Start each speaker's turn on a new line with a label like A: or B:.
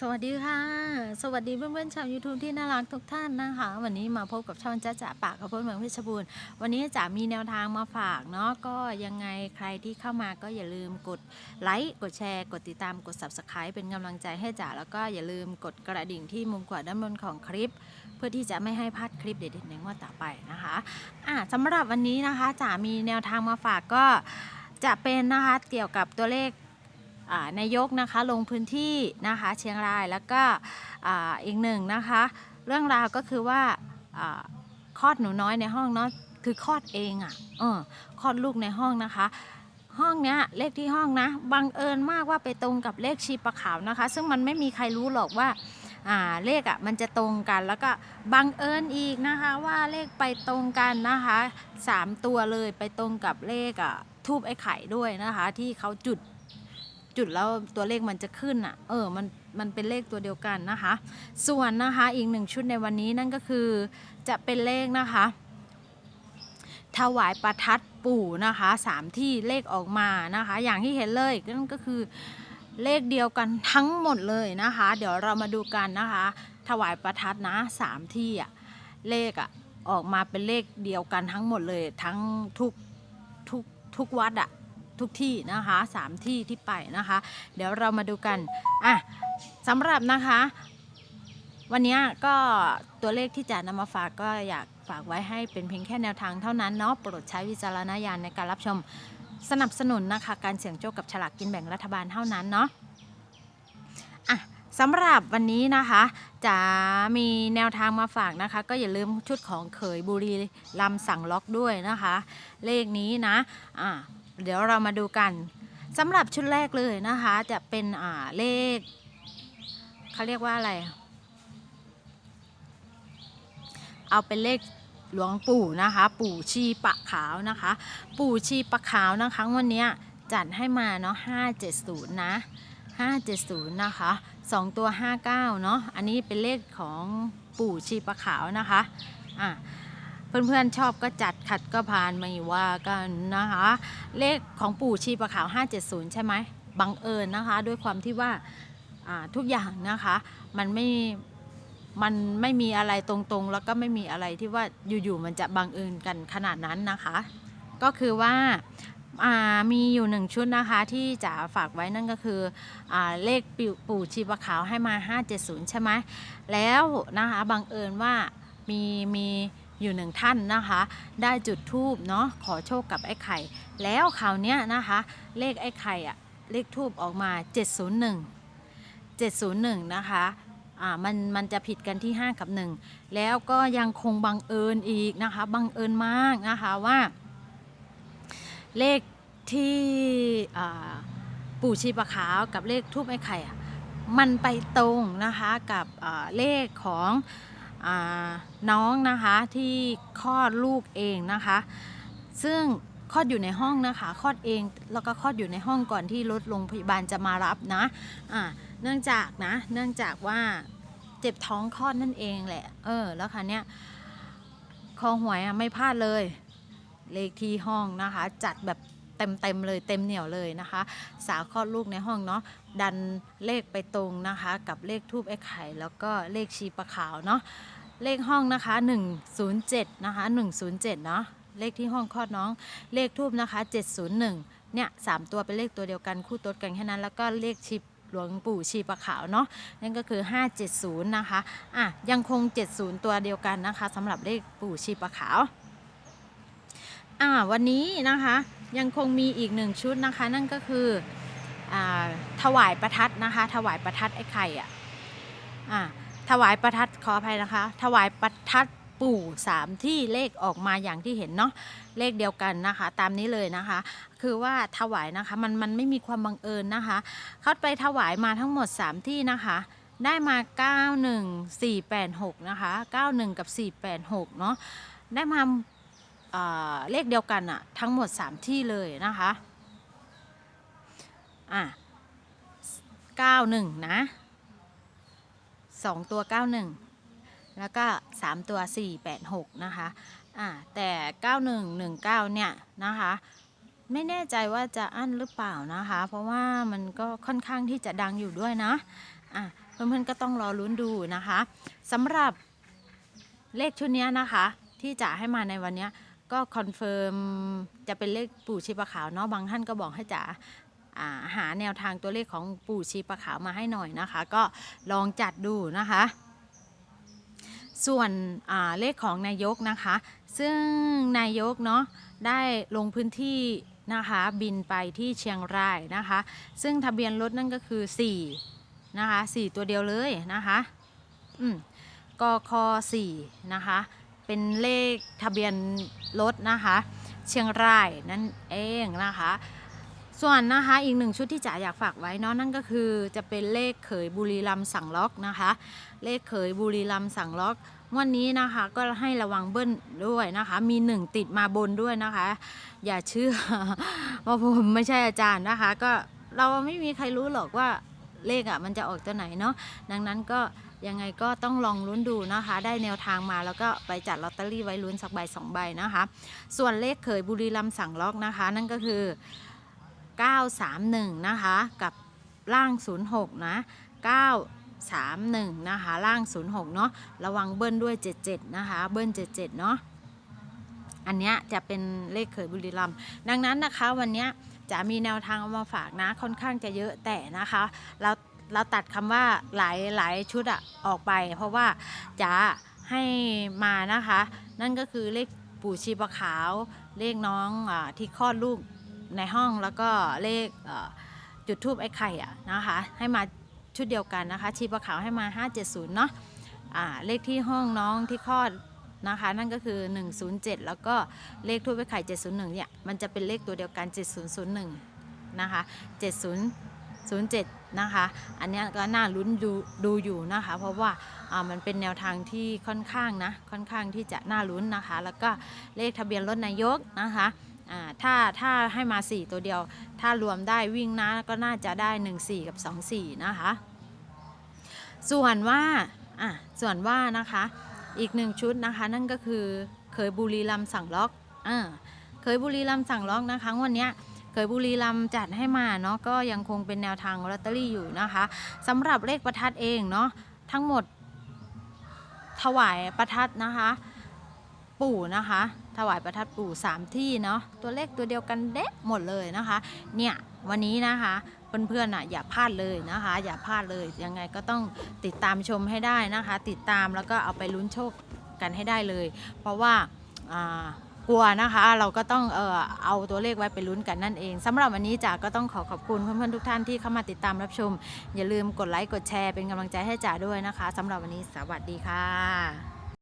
A: สวัสดีค่ะ สวัสดีเพื่อนๆชาว YouTube ที่น่ารักทุกท่านนะคะ วันนี้มาพบกับช่องจ้าจ๋าปากกับเพื่อนเมืองเพชรบูรณ์วันนี้จ๋ามีแนวทางมาฝากเนาะก็ยังไงใครที่เข้ามาก็อย่าลืมกดไลค์กดแชร์กดติดตามกด Subscribe เป็นกำลังใจให้จ๋าแล้วก็อย่าลืมกดกระดิ่งที่มุมขวาด้านบนของคลิป เพื่อที่จะไม่ให้พลาดคลิปเด็ดๆในงวดต่อไปนะคะอะสำหรับวันนี้นะคะจ๋ามีแนวทางมาฝากก็จะเป็นนะคะเกี่ยวกับตัวเลข นายกนะคะลงพื้นที่นะคะเชียงรายแล้วก็อีกหนึ่งนะคะเรื่องราวก็คือว่าคลอดหนูน้อยในห้องเนาะคือคลอดเองอะ่ะเออคลอดลูกในห้องนะคะ ห้องเนี้ยเลขที่ห้องนะบังเอิญมากว่าไปตรงกับเลขชีปะขาวนะคะ ซึ่งมันไม่มีใครรู้หรอกว่าเลขอะ่ะมันจะตรงกันแล้วก็บังเอิญอีกนะคะว่าเลขไปตรงกันนะคะสามตัวเลยไปตรงกับเลขอะทูบไอ้ไข่ด้วยนะคะ ที่เขาจุด จุดแล้วตัวเลขมันจะขึ้นอะ เออ มัน มันเป็นเลขตัวเดียวกันนะคะ ส่วนนะคะอีกหนึ่งชุดในวันนี้นั่นก็คือจะเป็นเลขนะคะ ถวายประทัดปู่นะคะสามที่เลขออกมานะคะ อย่างที่เห็นเลยนั่นก็คือเลขเดียวกันทั้งหมดเลยนะคะ เดี๋ยวเรามาดูกันนะคะ ถวายประทัดนะสามที่อะเลขอะออกมาเป็นเลขเดียวกันทั้งหมดเลยทั้งทุกทุกทุกวัดอะ ทุกที่นะคะสามที่ที่ไปนะคะ เดี๋ยวเรามาดูกันอะสำหรับนะคะ วันนี้ก็ตัวเลขที่จะนำมาฝากก็อยากฝากไว้ให้เป็นเพียงแค่แนวทางเท่านั้นเนาะโปรดใช้วิจารณญาณในการรับชมสนับสนุนนะคะ การเสี่ยงโชคกับฉลากกินแบ่งรัฐบาลเท่านั้นเนาะอะสำหรับวันนี้นะคะจะมีแนวทางมาฝากนะคะ ก็อย่าลืมชุดของเขยบุรีลำสั่งล็อกด้วยนะคะ เลขนี้นะอะ เดี๋ยวเรามาดูกันสำหรับชุดแรกเลยนะคะ จะเป็นอ่าเลขเขาเรียกว่าอะไร เอาเป็นเลขหลวงปู่นะคะ ปู่ชีปะขาวนะคะ ปู่ชีปะขาวนะคะวันนี้จัดให้มาเนาะ570 นะ 570 นะคะสองตัว 59 เนาะอันนี้เป็นเลขของปู่ชีปะขาวนะคะอะ เพื่อนๆชอบก็จัดขัดก็ผ่านไม่ว่ากันนะคะ เลขของปู่ชีประขาว 570 ใช่ไหมบังเอิญนะคะ ด้วยความที่ว่าทุกอย่างนะคะ มันไม่มันไม่มีอะไรตรงๆ แล้วก็ไม่มีอะไรที่ว่าอยู่ๆมันจะบังเอิญกันขนาดนั้นนะคะ ก็คือว่าามีอยู่หนึ่งชุดนะคะที่จะฝากไว้นั่นก็คืออเลขปู่ปู่ชีประขาวให้มา 570 ใช่ไหมแล้วนะคะบังเอิญว่ามีมี อยู่หนึ่งท่านนะคะ ได้จุดทูบเนาะขอโชคกับไอ้ไข่ แล้วคราวเนี้ยนะคะ เลขไอ้ไข่อะเลขทูบออกมา 701 701 นะคะอ่ามันมันจะผิดกันที่ 5 กับ 1 แล้วก็ยังคงบังเอิญอีกนะคะ บังเอิญมากนะคะว่า เลขที่ปู่ชีปะขาวกับเลขทูบไอ้ไข่อะมันไปตรงนะคะกับเลขของ น้องนะคะที่คลอดลูกเองนะคะ ซึ่งคลอดอยู่ในห้องนะคะคลอดเองแล้วก็คลอดอยู่ในห้องก่อนที่รถโรงพยาบาลจะมารับนะอ่าเนื่องจากนะเนื่องจากว่าเจ็บท้องคลอดนั่นเองแหละ เออแล้วค่ะเนี้ยคอหวยอะไม่พลาดเลย เลขที่ห้องนะคะ จัดแบบ เต็มเต็มเลยเต็มเหนียวเลยนะคะ สาวคลอดลูกในห้องเนาะดันเลขไปตรงนะคะ กับเลขทูบไอ้ไข่ แล้วก็เลขชีปะขาวเนาะเลขห้องนะคะ 107 นะคะ 107 เนาะเลขที่ห้องคลอดน้อง เลขทูบนะคะ 701 เนี่ยสามตัวเป็นเลขตัวเดียวกันคู่ตดกันแค่นั้น แล้วก็เลขชีหลวงปู่ชีปะขาวเนาะนั่นก็คือ 570 นะคะอะยังคง 70 ตัวเดียวกันนะคะสำหรับเลขปู่ชีปะขาวอ่าวันนี้นะคะ ยังคงมีอีกหนึ่งชุดนะคะ นั่นก็คืออถวายประทัดนะคะ ถวายประทัดไอ้ไข่อะถวายประทัดขออภัยนะคะ ถวายประทัดปู่สามที่เลขออกมาอย่างที่เห็นเนาะเลขเดียวกันนะคะ ตามนี้เลยนะคะ คือว่าถวายนะคะมันมันไม่มีความบังเอิญนะคะ เขาไปถวายมาทั้งหมด 3 ที่นะคะ ได้มา 91486 นะคะ 91 กับ 486 เนาะได้มา เลขเดียวกันอะทั้งหมด 3 ที่เลยนะคะอะ91 นะ 2 ตัว 91 แล้วก็ 3 ตัว 486 นะคะอะแต่ 9119 เนี่ยนะคะไม่แน่ใจว่าจะอั้นหรือเปล่านะคะ เพราะว่ามันก็ค่อนข้างที่จะดังอยู่ด้วยนะอะเพื่อนๆก็ต้องรอลุ้นดูนะคะสำหรับเลขชุดนี้นะคะ ที่จะให้มาในวันนี้ ก็คอนเฟิร์มจะเป็นเลขปู่ชีปะขาวเนาะบางท่านก็บอกให้จ๋าหาแนวทางตัวเลขของปู่ชีปะขาวมาให้หน่อยนะคะ ก็ลองจัดดูนะคะ ส่วนเลขของนายกนะคะ ซึ่งนายกเนาะได้ลงพื้นที่นะคะบินไปที่เชียงรายนะคะ ซึ่งทะเบียนรถนั่นก็คือ4นะคะ4ตัวเดียวเลยนะคะอืมกค4นะคะ เป็นเลขทะเบียนรถนะคะ เชียงรายนั่นเองนะคะ ส่วนนะคะอีกหนึ่งชุดที่จ๋าอยากฝากไว้เนาะนั่นก็คือจะเป็นเลขเขยบุรีรัมสั่งล็อกนะคะ เลขเขยบุรีรัมสั่งล็อกวันนี้นะคะก็ให้ระวังเบิ้ลด้วยนะคะ มีหนึ่งติดมาบนด้วยนะคะ อย่าเชื่อว่าผมไม่ใช่อาจารย์นะคะ ก็เราไม่มีใครรู้หรอกว่าเลขอะมันจะออกตัวไหนเนาะดังนั้นก็ ยังไงก็ต้องลองลุ้นดูนะคะ ได้แนวทางมาแล้วก็ไปจัดลอตเตอรี่ไว้ลุ้นสักใบสองใบนะคะ ส่วนเลขเขยบุรีรัมย์สั่งล็อกนะคะ นั่นก็คือ 931 นะคะ กับล่าง 06 นะ 931 นะคะ ล่าง 06 เนาะระวังเบิ้ลด้วย 77 นะคะ เบิ้ล 77 เนาะอันเนี้ยจะเป็นเลขเขยบุรีรัมย์ดังนั้นนะคะวันเนี้ยจะมีแนวทางเอามาฝากนะค่อนข้างจะเยอะแต่นะคะ เรา เราตัดคำว่าหลายหลายชุดอะออกไป เพราะว่าจะให้มานะคะ นั่นก็คือเลขปู่ชีปะขาว เลขน้องอที่คลอดลูกในห้องแล้วก็เลขจุดทูบไอ้ไข่อะนะคะ ให้มาชุดเดียวกันนะคะ ชีปะขาวให้มา 570 เนาะอ่าเลขที่ห้องน้องที่คลอดนะคะ นั่นก็คือ 107 แล้วก็เลขทูบไอ้ไข่ 701 เนี่ย มันจะเป็นเลขตัวเดียวกัน 7001 นะคะ 7007 นะคะ อันนี้ก็น่าลุ้นดูดูอยู่นะคะ เพราะว่าามันเป็นแนวทางที่ค่อนข้างนะค่อนข้างที่จะน่าลุ้นนะคะ แล้วก็เลขทะเบียนรถนายกนะคะถ้าถ้าให้มา 4 ตัวเดียว ถ้ารวมได้วิ่งนะก็น่าจะได้ 1 4 กับ 2 4 นะคะ ส่วนว่าส่วนว่านะคะ อีกหนึ่งชุดนะคะ นั่นก็คือเคยบุรีรัมสั่งล็อกอเคยบุรีรัมสั่งล็อกนะคะวันนี้ เคยบุรีรัมย์จัดให้มาเนาะก็ยังคงเป็นแนวทางลอตเตอรี่อยู่นะคะสำหรับเลขประทัดเองเนาะทั้งหมดถวายประทัดนะคะ ปู่นะคะ ถวายประทัดปู่สามที่เนาะตัวเลขตัวเดียวกันเด๊ะหมดเลยนะคะ เนี่ยวันนี้นะคะเพื่อนๆอะอย่าพลาดเลยนะคะ อย่าพลาดเลยยังไงก็ต้องติดตามชมให้ได้นะคะ ติดตามแล้วก็เอาไปลุ้นโชคกันให้ได้เลย เพราะว่า กลัวนะคะ เราก็ต้องเออเอาตัวเลขไว้ไปลุ้นกันนั่นเองสำหรับวันนี้จ๋าก็ต้องขอขอบคุณเพื่อนๆทุกท่านที่เข้ามาติดตามรับชม อย่าลืมกดไลค์กดแชร์เป็นกำลังใจให้จ๋าด้วยนะคะสำหรับวันนี้สวัสดีค่ะ